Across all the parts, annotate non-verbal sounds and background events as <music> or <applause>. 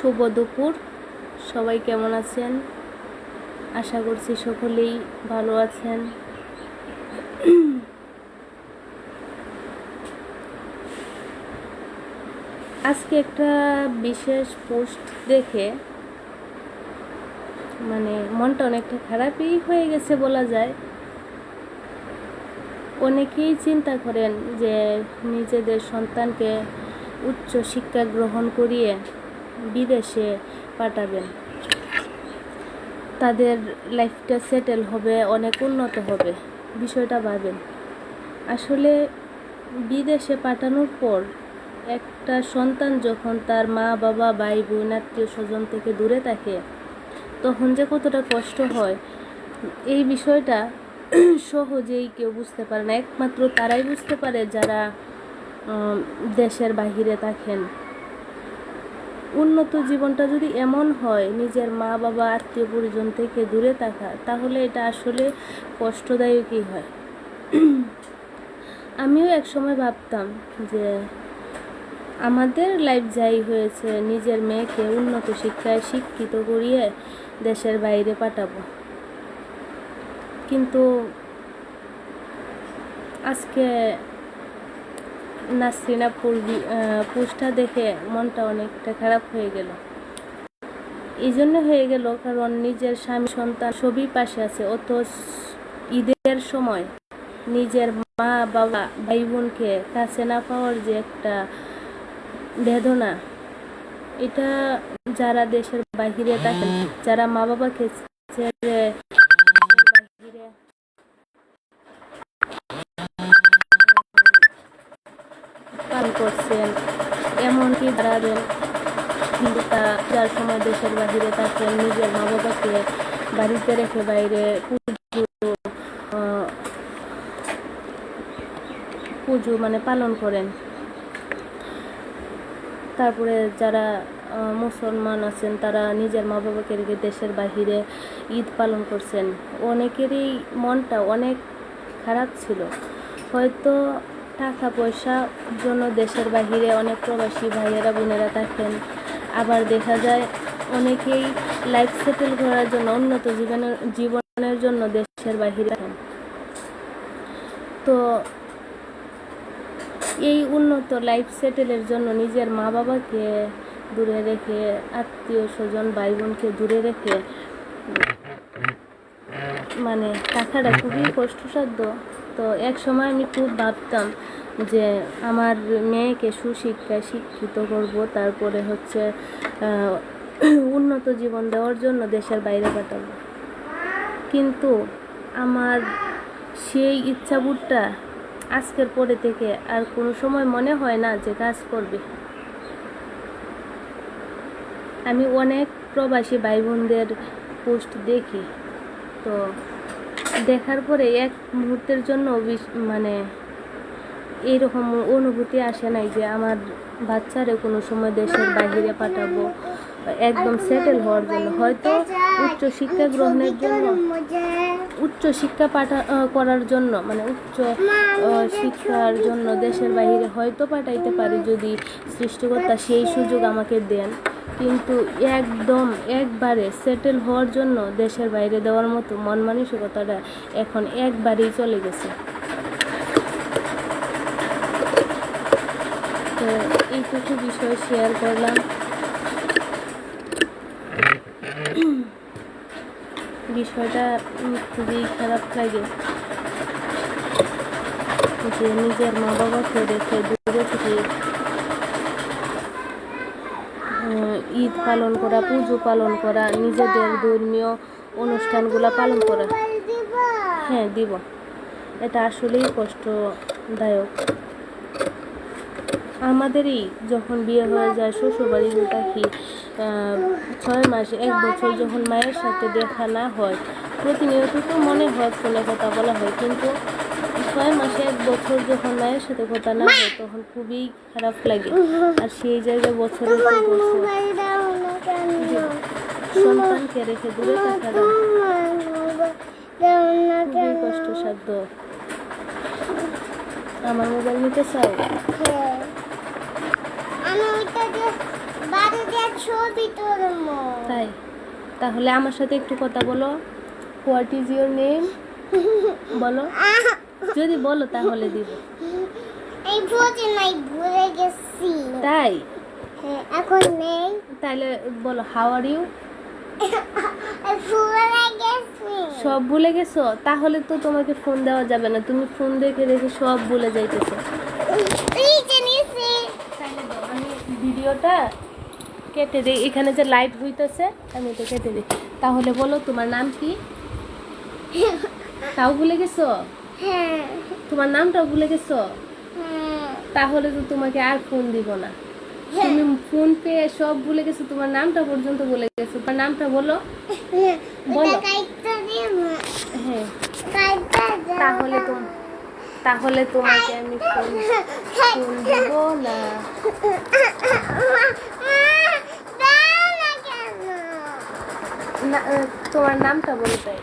শুভ দুপুর সবাই কেমন আছেন? আশা করছি সকলেই ভালো আছেন। আজকে একটা বিশেষ পোস্ট দেখে মানে মনটা অনেকটা খারাপই হয়ে গেছে বলা যায়। অনেকেই চিন্তা করেন যে নিজেদের সন্তানকে উচ্চ শিক্ষা গ্রহণ করিয়ে বিদেশে পাঠাবেন। তাদের লাইফটা সেটেল হবে, অনেক উন্নত হবে, বিষয়টা ভাবেন। আসলে বিদেশে পাঠানোর পর একটা সন্তান যখন তার মা, বাবা ভাই বোন আত্মীয় স্বজন থেকে দূরে থাকে, তখন যে কতটা কষ্ট হয়, এই বিষয়টা <clears throat> সহজেই কেউ বুঝতে পারে না। একমাত্র তারাই বুঝতে পারে যারা দেশের বাহিরে থাকেন। উন্নত জীবনটা যদি এমন হয়, নিজের মা বাবা, আত্মীয় পরিজন থেকে দূরে থাকা, তাহলে এটা আসলে কষ্টদায়কই হয়। আমিও এক সময় ভাবতাম যে আমাদের লাইফ যাই হয়েছে, নিজের মেয়েকে উন্নত শিক্ষায় শিক্ষিত করিয়ে দেশের বাইরে পাঠাবো। কিন্তু আজকে নাসরিনা পূর্বি পোস্টটা দেখে মনটা অনেকটা খারাপ হয়ে গেল। এই জন্য হয়ে গেল কারণ নিজের স্বামী, সন্তান সবই পাশে আছে অত ঈদের সময় নিজের মা, বাবা, ভাই বোনকে কাছে না পাওয়ার যে একটা বেদনা, এটা যারা দেশের বাহিরে থাকেন, যারা মা বাবাকে ছেড়ে করছেন, এমনকি দাঁড়াবেন কিন্তু তা যার সময় দেশের বাহিরে থাকেন নিজের মা বাবাকে বাড়িতে রেখে বাইরে পুজো মানে পালন করেন। তারপরে যারা মুসলমান আছেন, তারা নিজের মা বাবাকে রেখে দেশের বাহিরে ঈদ পালন করছেন। অনেকেরই মনটা অনেক খারাপ ছিল। হয়তো টাকা পয়সা জন্য দেশের বাহিরে অনেক প্রবাসী ভাইয়েরা, বোনেরা থাকেন। আবার দেখা যায় অনেকেই লাইফ সেটেল করার জন্য, উন্নত জীবনের জীবনের জন্য দেশের বাহিরে থাকেন। তো এই উন্নত লাইফ সেটেলের জন্য নিজের মা বাবাকে দূরে রেখে আত্মীয় স্বজন ভাই বোনকে দূরে রেখে মানে টাকাটা খুবই কষ্টসাধ্য। তো এক সময় আমি খুব ভাবতাম যে আমার মেয়েকে সুশিক্ষায় শিক্ষিত করব, তারপরে হচ্ছে উন্নত জীবন দেওয়ার জন্য দেশের বাইরে পাঠাবো। কিন্তু আমার সেই ইচ্ছাবোধটা আজকের পরে থেকে আর কোনো সময় মনে হয় না যে কাজ করবে। আমি অনেক প্রবাসী ভাই বোনদের পোস্ট দেখি। তো দেখার পরে এক মুহূর্তের জন্য মানে এইরকম অনুভূতি আসে নাই যে আমার বাচ্চারে কোনো সময় দেশের বাইরে পাঠাবো, একদম সেটেল হওয়ার জন্য। হয়তো উচ্চ শিক্ষা গ্রহণের জন্য, উচ্চ শিক্ষা পাঠা করার জন্য মানে উচ্চ শিক্ষার জন্য দেশের বাইরে হয়তো পাঠাইতে পারি যদি সৃষ্টিকর্তা সেই সুযোগ আমাকে দেন। কিন্তু একদম একবারে সেটেল হওয়ার জন্য দেশের বাইরে দেওয়ার মতো মন মানসিকতাটা এখন একবারেই চলে গেছে। তো এইটুকু বিষয় শেয়ার করলাম। বিষয়টা খুবই খারাপ লাগে। যে নিজের মা বাবাকে রেখে দূরে থেকে ঈদ পালন করা পুজো পালন করা নিজেদের ধর্মীয় অনুষ্ঠানগুলো পালন করা। হ্যাঁ দিব। এটা আসলেই কষ্টদায়ক। আমাদেরই যখন বিয়ে হয়ে যায় শ্বশুরবাড়িতে থাকি আহ, ছয় মাস এক বছর যখন মায়ের সাথে দেখা না হয় প্রতিনিয়ত তো মনে হয় ফোনে কথা বলা হয় কিন্তু ছয় মাসে এক বছর যখন মায়ের সাথে কথা না হয় তখন খুবই খারাপ লাগে। আর সেই জায়গায় বছরের বছর। সন্তানকে রেখে দূরে খুবই কষ্টসাধ্য। আমার মোবাইল নিতে চাও? আমি ওইটা যে বাড়িতে ছবি তুলবো। তাই? তাহলে আমার সাথে একটু কথা বলো। হোয়াট ইজ ইউর নেম বলো। যদি বলো তাহলে দিব। এই ভোজে নাই ভুলে গেছি। তাই? হ্যাঁ, এখন নেই। তাহলে বলো হাউ আর ইউ সব ভুলে গেছো? তাহলে তো তোমাকে ফোন দেওয়া যাবে না। তুমি ফোন দেখে দেখে সব ভুলে যাইতেছো। ভিডিওটা কেটে দিই। এখানে যে লাইট হইতেছে আমি এটা কেটে দিই। তাহলে বলো তোমার নাম কি? <laughs> তাও ভুলে গেছো? হ্যাঁ। তোমার নামটাও ভুলে গেছো? হ্যাঁ। তাহলে তো তোমাকে আর ফোন দিব না। তুমি ফোন পেয়ে সব ভুলে গেছো তোমার নামটা পর্যন্ত ভুলে গেছো। তোমার নামটা বলো। বলো। কাইটা দিব হ্যাঁ। তাহলে তোম তাহলে তোমাকে আমি ফোন ফোন দিব না। তোমার নামটা বলো তাই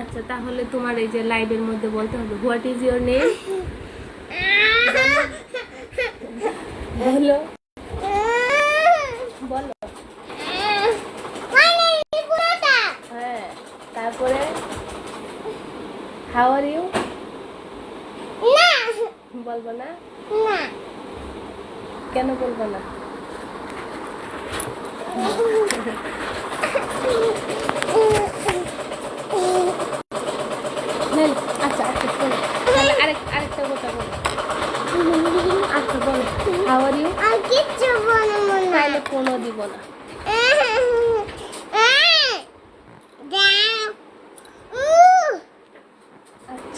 আচ্ছা তাহলে তোমার এই যে লাইভের মধ্যে বলতে হবে হোয়াট ইজ ইউর নেম বলো। বলো। হ্যাঁ তারপরে? হাউ আর ইউ বলব না? কেন বলব না নেন, আচ্ছা আচ্ছা শোনো তাহলে আরেক আরেকটা কথা বলো আচ্ছা বলো হাউ আর ইউ কিচ্ছু বলব না তাহলে ফোনও দিব না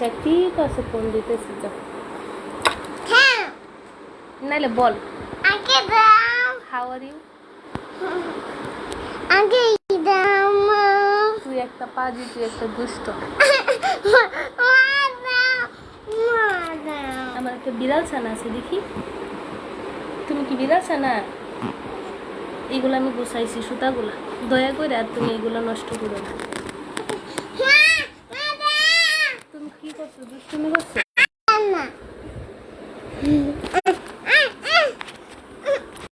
আচ্ছা ঠিক আছে ফোন দিতেছি নাহলে বল। হাউ আর ইউ আগে তুই একটা পাজি তুই একটা দুষ্ট। আমার একটা বিড়াল ছানা আছে দেখি। তুমি কি বিড়াল ছানা? এগুলো আমি গুছাইছি সুতাগুলা। দয়া করে আর তুমি এগুলো নষ্ট করো না।